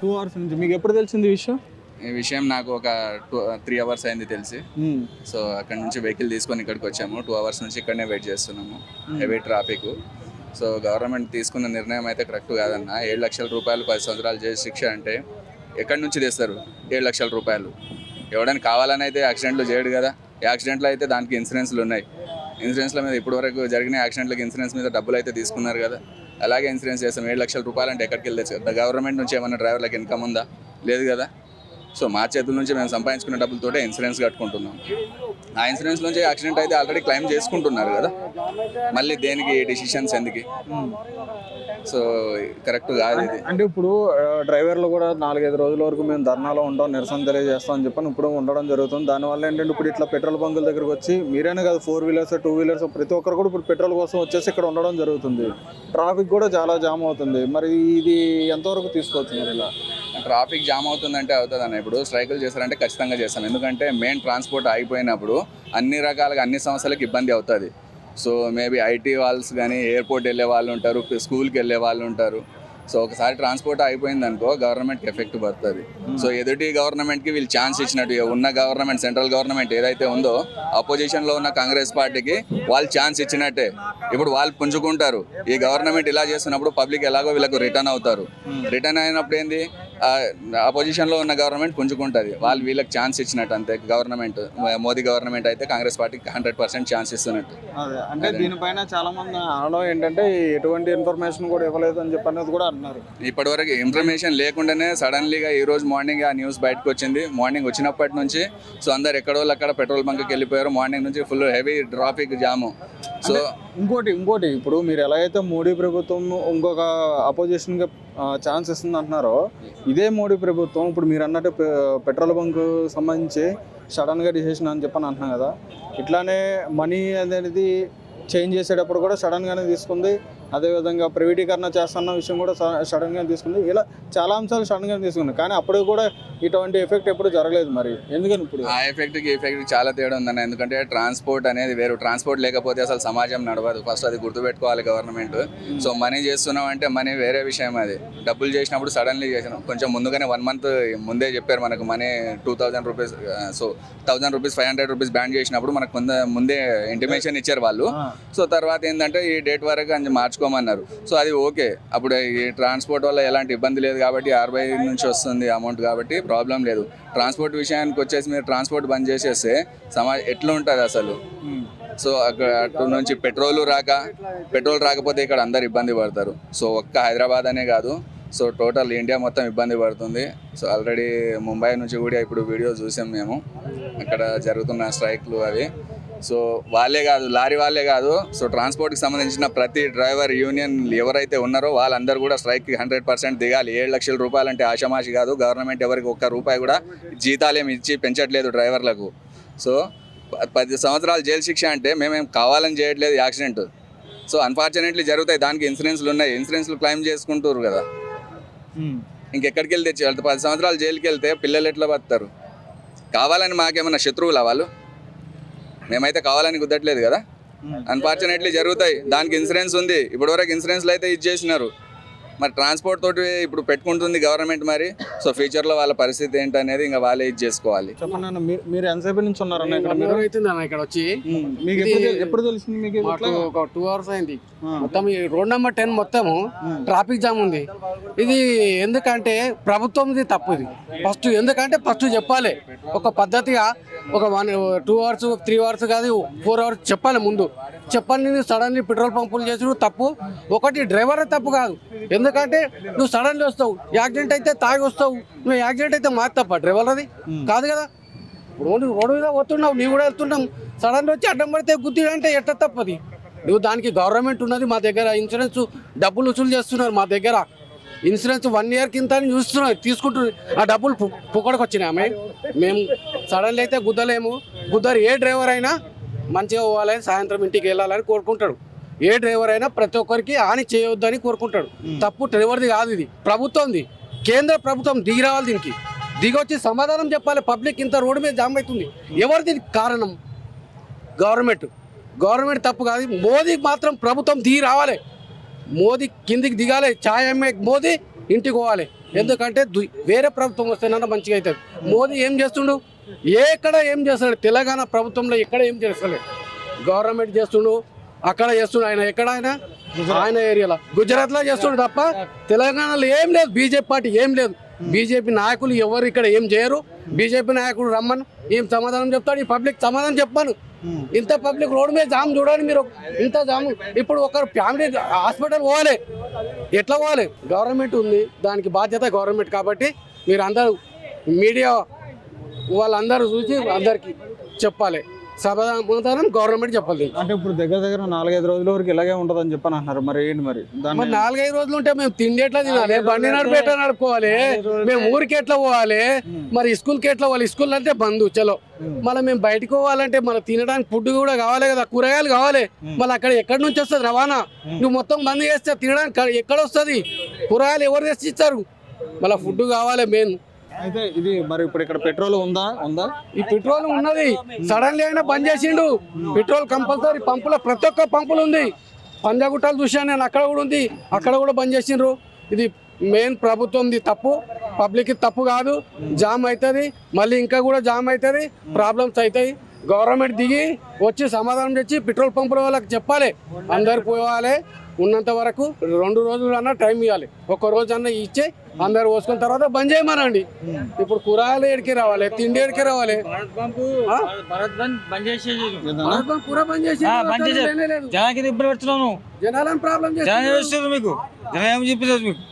Two hours నుంచి. మీకు ఎప్పుడు తెలిసింది విషయం? ఈ విషయం నాకు ఒక టూ త్రీ అవర్స్ అయింది తెలిసి. సో అక్కడ నుంచి వెహికల్ తీసుకొని ఇక్కడికి వచ్చాము. టూ అవర్స్ నుంచి ఇక్కడనే వెయిట్ చేస్తున్నాము. హెవీ ట్రాఫిక్ సో గవర్నమెంట్ తీసుకున్న నిర్ణయం అయితే కరెక్ట్ కాదన్న. ఏడు లక్షల రూపాయలు పది సంవత్సరాలు చేసి శిక్ష అంటే ఎక్కడి నుంచి తెస్తారు? ఏడు లక్షల రూపాయలు. ఎవడని కావాలని అయితే యాక్సిడెంట్లు చేయడు కదా. యాక్సిడెంట్లు అయితే దానికి ఇన్సూరెన్స్లు ఉన్నాయి. ఇన్సూరెన్స్ల మీద ఇప్పటివరకు జరిగిన యాక్సిడెంట్లకు ఇన్సూరెన్స్ మీద డబ్బులు అయితే తీసుకున్నారు కదా. అలాగే ఇన్సూరెన్స్ చేస్తాం. ఏడు లక్షల రూపాయలు అంటే ఎక్కడికి వెళ్ళచ్చు గవర్నమెంట్ నుంచి ఏమైనా డ్రైవర్లకు ఇన్కమ్ ఉందా? లేదు కదా? సో మా చేతుల నుంచి మేము సంపాదించుకున్న డబ్బులతోటే ఇన్సూరెన్స్ కట్టుకుంటున్నాం. ఆ ఇన్సూరెన్స్ నుంచి యాక్సిడెంట్ అయితే ఆల్రెడీ క్లెయిమ్ చేసుకుంటున్నారు కదా. మళ్ళీ దేనికి డిసిషన్స్ ఎందుకు? సో కరెక్ట్ కాదు ఇది. అంటే ఇప్పుడు డ్రైవర్లు కూడా నాలుగైదు రోజుల వరకు మేము ధర్నాలో ఉంటాం నిరసన తెలియజేస్తాం అని చెప్పని ఇప్పుడు ఉండడం జరుగుతుంది. దానివల్ల ఏంటంటే ఇప్పుడు ఇట్లా పెట్రోల్ బంకుల దగ్గరకు వచ్చి మీరైనా కాదు ఫోర్ వీలర్స్ టూ వీలర్స్ ప్రతి ఒక్కరు కూడా ఇప్పుడు పెట్రోల్ కోసం వచ్చేసి ఇక్కడ ఉండడం జరుగుతుంది. ట్రాఫిక్ కూడా చాలా జామ్ అవుతుంది. మరి ఇది ఎంతవరకు తీసుకోవచ్చు మరి ఇలా? ట్రాఫిక్ జామ్ అవుతుందంటే అవుతుంది అన్న ఇప్పుడు స్ట్రైకులు చేస్తారంటే ఖచ్చితంగా చేస్తాం ఎందుకంటే మెయిన్ ట్రాన్స్పోర్ట్ ఆగిపోయినప్పుడు అన్ని రకాలుగా అన్ని సంస్థలకు ఇబ్బంది అవుతుంది. సో మేబీ ఐటీ వాళ్ళస్ కానీ ఎయిర్పోర్ట్ వెళ్ళే వాళ్ళు ఉంటారు స్కూల్కి వెళ్ళే వాళ్ళు ఉంటారు. సో ఒకసారి ట్రాన్స్పోర్ట్ అయిపోయింది అనుకో గవర్నమెంట్కి ఎఫెక్ట్ పడుతుంది. సో ఎదుటి గవర్నమెంట్కి వీళ్ళు ఛాన్స్ ఇచ్చినట్టు ఉన్న గవర్నమెంట్ సెంట్రల్ గవర్నమెంట్ ఏదైతే ఉందో అపోజిషన్లో ఉన్న కాంగ్రెస్ పార్టీకి వాళ్ళు ఛాన్స్ ఇచ్చినట్టే. ఇప్పుడు వాళ్ళు పుంజుకుంటారు. ఈ గవర్నమెంట్ ఇలా చేస్తున్నప్పుడు పబ్లిక్ ఎలాగో వీళ్ళకు రిటర్న్ అవుతారు. రిటర్న్ అయినప్పుడు ఏంది? అపోజిషన్లో ఉన్న గవర్నమెంట్ పుంజుకుంటుంది. వాళ్ళు వీళ్ళకి ఛాన్స్ ఇచ్చినట్టు అంతే. గవర్నమెంట్ మోదీ గవర్నమెంట్ అయితే కాంగ్రెస్ పార్టీకి హండ్రెడ్ పర్సెంట్ ఛాన్స్ ఇస్తున్నట్టు. అంటే దీనిపైన చాలా మంది అనడం ఏంటంటే ఎటువంటి ఇన్ఫర్మేషన్ కూడా ఇవ్వలేదు అని చెప్పి అనేది కూడా అంటున్నారు ఇప్పటివరకు ఇన్ఫర్మేషన్ లేకుండానే సడన్లీగా ఈ రోజు మార్నింగ్ ఆ న్యూస్ బయటకు వచ్చింది. మార్నింగ్ వచ్చినప్పటి నుంచి సో అందరు ఎక్కడో అక్కడ పెట్రోల్ బంక్కి వెళ్ళిపోయారు. మార్నింగ్ నుంచి full heavy traffic jam so ఇంకోటి ఇంకోటి ఇప్పుడు మీరు ఎలా అయితే మోడీ ప్రభుత్వం ఇంకొక అపోజిషన్గా ఛాన్స్ ఇస్తుంది అంటున్నారో ఇదే మోడీ ప్రభుత్వం ఇప్పుడు మీరు అన్నట్టు పె- పెట్రోల్ బంక్ సంబంధించి సడన్గా డిసిషన్ అని చెప్పని అంటున్నాం కదా. ఇట్లానే మనీ అనేది చేంజ్ చేసేటప్పుడు కూడా సడన్గానే తీసుకుంది. అదేవిధంగా ప్రైవేటీకరణ చేస్తున్న విషయం కూడా సడన్గా తీసుకుంది. ఇలా చాలా అంశాలు సడన్గా తీసుకుంది. కానీ అప్పుడు కూడా ఇటువంటి ఎఫెక్ట్ ఎప్పుడు జరగలేదు మరి. ఎందుకని ఇప్పుడు? ఆ ఎఫెక్ట్కి ఎఫెక్ట్ చాలా తేడా ఉందన్న. ఎందుకంటే ట్రాన్స్పోర్ట్ అనేది వేరు. ట్రాన్స్పోర్ట్ లేకపోతే అసలు సమాజం నడవదు. ఫస్ట్ అది గుర్తుపెట్టుకోవాలి గవర్నమెంట్ సో మనీ చేస్తున్నాం అంటే మనీ వేరే విషయం అది. డబ్బులు చేసినప్పుడు సడన్లీ చేసినాం. కొంచెం ముందుగానే వన్ మంత్ ముందే చెప్పారు మనకు money two thousand rupees so thousand rupees five hundred rupees ban చేసినప్పుడు మనకు ముందే ఇంటిమేషన్ ఇచ్చారు వాళ్ళు. సో తర్వాత ఏంటంటే ఈ డేట్ వరకు అని మార్చుకోమన్నారు సో అది ఓకే. అప్పుడు ఈ ట్రాన్స్పోర్ట్ వల్ల ఎలాంటి ఇబ్బంది లేదు కాబట్టి ఆర్బీఐ నుంచి వస్తుంది అమౌంట్ కాబట్టి ప్రాబ్లం లేదు. ట్రాన్స్పోర్ట్ విషయానికి వచ్చేసి మీరు ట్రాన్స్పోర్ట్ బంద్ చేసేస్తే సమాజ ఎట్లా ఉంటుంది అసలు? సో అక్కడ అటు నుంచి పెట్రోల్ రాక పెట్రోల్ రాకపోతే ఇక్కడ అందరు ఇబ్బంది పడతారు. సో ఒక్క హైదరాబాద్ అనే కాదు. సో టోటల్ ఇండియా మొత్తం ఇబ్బంది పడుతుంది. సో ఆల్రెడీ ముంబై నుంచి కూడా ఇప్పుడు వీడియో చూసాం మేము. అక్కడ జరుగుతున్న స్ట్రైక్లు అవి. సో వాళ్ళే కాదు లారీ వాళ్ళే కాదు. సో ట్రాన్స్పోర్ట్కి సంబంధించిన ప్రతి డ్రైవర్ యూనియన్ ఎవరైతే ఉన్నారో వాళ్ళందరూ కూడా స్ట్రైక్కి హండ్రెడ్ పర్సెంట్ దిగాలి. ఏడు లక్షల రూపాయలు అంటే ఆషామాషి కాదు. గవర్నమెంట్ ఎవరికి ఒక్క రూపాయి కూడా జీతాలేమి ఇచ్చి పెంచట్లేదు డ్రైవర్లకు. సో పది సంవత్సరాలు జైలు శిక్ష అంటే మేమేం కావాలని చేయట్లేదు యాక్సిడెంట్. సో అన్ఫార్చునేట్లీ జరుగుతాయి. దానికి ఇన్సూరెన్స్లు ఉన్నాయి. ఇన్సూరెన్స్లు క్లెయిమ్ చేసుకుంటారు కదా. ఇంకెక్కడికి వెళ్తే తెచ్చి పది సంవత్సరాలు జైలుకి వెళ్తే పిల్లలు ఎట్లా బతారు కావాలని మాకేమన్నా శత్రువులా వాళ్ళు? మేమైతే కావాలని కుదరట్లేదు కదా. అన్ఫార్చునేట్లీ జరుగుతాయి. దానికి ఇన్సూరెన్స్ ఉంది. ఇప్పటివరకు ఇన్సూరెన్స్లు అయితే ఇచ్చేసినారు. మరి ట్రాన్స్పోర్ట్ తోటి ఇప్పుడు పెట్టుకుంటుంది గవర్నమెంట్ మరి. సో ఫ్యూచర్లో వాళ్ళ పరిస్థితి ఏంటనేది ఇంకా వాళ్ళే ఇది చేసుకోవాలి. చెప్పండి అన్న మీరు మీరు ఎంతసేపు నుంచి ఉన్నారన్న ఇక్కడ మీరు? అవుతుంది అన్న ఇక్కడ వచ్చి. మీకు ఎప్పుడు తెలి- ఎప్పుడు తెలిసింది మీకు మాకు ఇట్లా? ఒక టూ అవర్స్ అయింది. మొత్తం ఈ రోడ్ నెంబర్ టెన్ మొత్తము ట్రాఫిక్ జామ్ ఉంది. ఇది ఎందుకంటే ప్రభుత్వంది తప్పు ఇది. ఫస్ట్ ఎందుకంటే ఫస్ట్ చెప్పాలి. ఒక పద్ధతిగా ఒక one two hours three hours కాదు ఫోర్ అవర్స్ చెప్పాలి ముందు. చెప్పాలి సడన్లీ పెట్రోల్ పంపులు చేసుడు తప్పు. ఒకటి డ్రైవర్ తప్పు కాదు. ఎందుకంటే నువ్వు సడన్లీ వస్తావు యాక్సిడెంట్ అయితే తాగి వస్తావు. నువ్వు యాక్సిడెంట్ అయితే మాది తప్ప డ్రైవర్ అది కాదు కదా? రోడ్డు రోడ్డు మీద పోతున్నావు నీవు కూడా వెళ్తున్నాం సడన్ వచ్చి అడ్డం పడితే గుద్దిడంటే ఎట్ట తప్పది? నువ్వు దానికి గవర్నమెంట్ ఉన్నది మా దగ్గర ఇన్సూరెన్స్ డబ్బులు వసూలు చేస్తున్నారు మా దగ్గర. ఇన్సూరెన్స్ వన్ ఇయర్ కింద అని చూస్తున్నారు తీసుకుంటున్నారు. ఆ డబ్బులు పుక్కడికి వచ్చినాయి ఆమె. మేము సడన్లీ అయితే గుద్దలేము. గుద్దరు ఏ డ్రైవర్ అయినా మంచిగా పోవాలని సాయంత్రం ఇంటికి వెళ్ళాలని కోరుకుంటాడు. ఏ డ్రైవర్ అయినా ప్రతి ఒక్కరికి హాని చేయొద్దని కోరుకుంటాడు. తప్పు డ్రైవర్ది కాదు ఇది. ప్రభుత్వంది. కేంద్ర ప్రభుత్వం దిగి రావాలి దీనికి. దిగొచ్చి సమాధానం చెప్పాలి. పబ్లిక్ ఇంత రోడ్డు మీద జామ్ అవుతుంది. ఎవరిది కారణం? గవర్నమెంట్. గవర్నమెంట్ తప్పు కాదు. మోదీ మాత్రం ప్రభుత్వం దిగి రావాలి. మోదీ కిందికి దిగాలి. ఛాయ్ అమ్మే మోదీ ఇంటికి పోవాలి. ఎందుకంటే దు- వేరే ప్రభుత్వం వస్తేనన్నా మంచిగా అవుతుంది. మోదీ ఏం చేస్తుండు? ఎక్కడ ఏం చేస్తాడు తెలంగాణ ప్రభుత్వంలో ఎక్కడ ఏం చేస్తలేదు గవర్నమెంట్ చేస్తుండు అక్కడ చేస్తుండు ఆయన ఎక్కడ ఆయన? ఆయన ఏరియాలో. గుజరాత్లో చేస్తుండు తప్ప తెలంగాణలో ఏం లేదు. బీజేపీ పార్టీ ఏం లేదు. బీజేపీ నాయకులు ఎవరు ఇక్కడ ఏం చేయరు. బీజేపీ నాయకుడు రమ్మను. ఏం సమాధానం చెప్తాడు? ఈ పబ్లిక్ సమాధానం చెప్పాను. ఇంత పబ్లిక్ రోడ్ మీద జామ్ చూడండి మీరు. ఇంత జామ్. ఇప్పుడు ఒకరు ఫ్యామిలీ హాస్పిటల్ పోవాలి. ఎట్లా పోవాలి? గవర్నమెంట్ ఉంది. దానికి బాధ్యత గవర్నమెంట్ కాబట్టి మీరు అందరూ మీడియా వాళ్ళందరూ చూసి అందరికి చెప్పాలి. సమాధానం గవర్నమెంట్ చెప్పాలి అంటే ఇప్పుడు దగ్గర దగ్గర నాలుగైదు రోజుల వరకు ఇలాగే ఉంటదని చెప్పని అంటున్నారు మరి ఏంటి మరి? మరి నాలుగైదు రోజులు ఉంటే మేము తిండి ఎట్లా తినాలి? బండి నడిపి ఎట్లా నడుపుకోవాలి. మేము ఊరికి ఎట్లా పోవాలి? మరి స్కూల్కి ఎట్లా పోవాలి? స్కూల్ అంటే బంద్ చలో. మళ్ళీ మేము బయటకు పోవాలంటే మన తినడానికి ఫుడ్ కూడా కావాలి కదా కూరగాయలు కావాలి. మళ్ళీ అక్కడ ఎక్కడి నుంచి వస్తుంది రవాణా? నువ్వు మొత్తం బంద్ చేస్తే తినడానికి ఎక్కడ వస్తుంది? కూరగాయలు ఎవరు తెచ్చి ఇస్తారు మళ్ళీ ఫుడ్ కావాలి మెయిన్. అయితే ఇది మరి ఇప్పుడు ఇక్కడ పెట్రోల్ ఉందా? ఉందా? ఈ పెట్రోల్ ఉన్నది. సడన్లీ అయినా బంద్ చేసిండు. పెట్రోల్ కంపల్సరీ పంపులో ప్రతి ఒక్క పంపులు ఉంది. పంజాగుట్టాలు చూశాను నేను అక్కడ కూడా ఉంది. అక్కడ కూడా బంద్ చేసిండ్రు. ఇది మెయిన్ ప్రభుత్వంది తప్పు. పబ్లిక్ తప్పు కాదు. జామ్ అవుతుంది. మళ్ళీ ఇంకా కూడా జామ్ అవుతుంది. ప్రాబ్లమ్స్ అవుతాయి. గవర్నమెంట్ దిగి వచ్చి సమాధానం తెచ్చి పెట్రోల్ పంపుల వాళ్ళకి చెప్పాలి. అందరు పోవాలి. ఉన్నంత వరకు రెండు రోజులు అన్నా టైం ఇవ్వాలి. ఒక్క రోజు అన్న ఇచ్చి అందరు పోసుకున్న తర్వాత బంద్ చేయమనండి. ఇప్పుడు కూరగాయలు ఏడికి రావాలి తిండి ఏడికి రావాలి. బంద్ చేసి పెడుతున్నాను జనాలను ప్రాబ్లం చేస్తున్నారు. చేస్తారు మీకు? జనం ఏం చెప్పలేదు మీకు?